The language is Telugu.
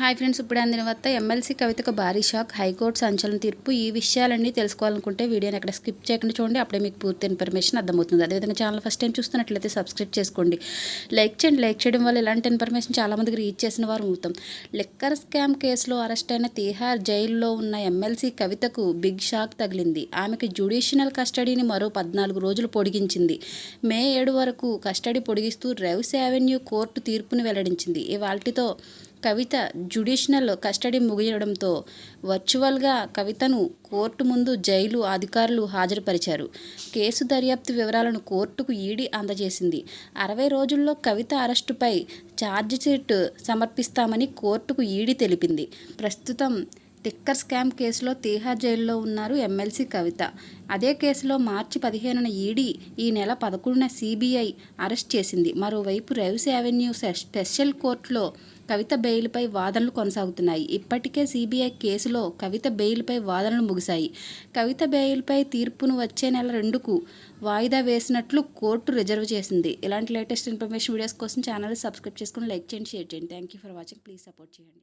హాయ్ ఫ్రెండ్స్ ఇప్పుడు అందిన వద్ద ఎమ్మెల్సీ కవితకు భారీ షాక్ హైకోర్టు సంచలన తీర్పు ఈ విషయాలన్నీ తెలుసుకోవాలనుకుంటే వీడియోని ఎక్కడ స్కిప్ చేయకుండా చూడండి. అప్పుడే మీకు పూర్తి ఇన్ఫర్మేషన్ అర్థమవుతుంది. అదేవిధంగా ఛానల్ ఫస్ట్ టైం చూస్తున్నట్లయితే సబ్స్క్రైబ్ చేసుకోండి. లైక్ చేయండి. లైక్ చేయడం వల్ల ఇలాంటి ఇన్ఫర్మేషన్ చాలామందికి రీచ్ చేసిన వారు అవుతాం లిక్కర్ స్కామ్ కేసులో అరెస్ట్ అయిన తీహార్ జైల్లో ఉన్న ఎమ్మెల్సీ కవితకు బిగ్ షాక్ తగిలింది. ఆమెకు జ్యుడిషియల్ కస్టడీని మరో పద్నాలుగు రోజులు పొడిగించింది. మే ఏడు వరకు కస్టడీ పొడిగిస్తూ రెవ్స్ అవెన్యూ కోర్టు తీర్పును వెల్లడించింది. ఇవాల్టితో కవిత జ్యుడిషనల్ కస్టడీ ముగియడంతో వర్చువల్గా కవితను కోర్టు ముందు జైలు అధికారులు హాజరుపరిచారు. కేసు దర్యాప్తు వివరాలను కోర్టుకు ఈడీ అందజేసింది. అరవై రోజుల్లో కవిత అరెస్టుపై ఛార్జిషీట్ సమర్పిస్తామని కోర్టుకు ఈడీ తెలిపింది. ప్రస్తుతం టిక్కర్ స్కామ్ కేసులో తీహార్ జైల్లో ఉన్నారు ఎమ్మెల్సీ కవిత. అదే కేసులో మార్చి పదిహేనున ఈడీ ఈ నెల పదకొండున సిబిఐ అరెస్ట్ చేసింది. మరోవైపు రైవ్స్ అవెన్యూ స్పెషల్ కోర్టులో కవిత బెయిల్పై వాదనలు కొనసాగుతున్నాయి. ఇప్పటికే సిబిఐ కేసులో కవిత బెయిల్పై వాదనలు ముగిశాయి. కవిత బెయిల్పై తీర్పును వచ్చే నెల రెండుకు వాయిదా వేసినట్లు కోర్టు రిజర్వ్ చేసింది. ఇలాంటి లేటెస్ట్ ఇన్ఫర్మేషన్ వీడియోస్ కోసం ఛానల్ సబ్స్క్రైబ్ చేసుకుని లైక్ చేయండి షేర్ చేయండి. Thank you for watching please support చేయండి.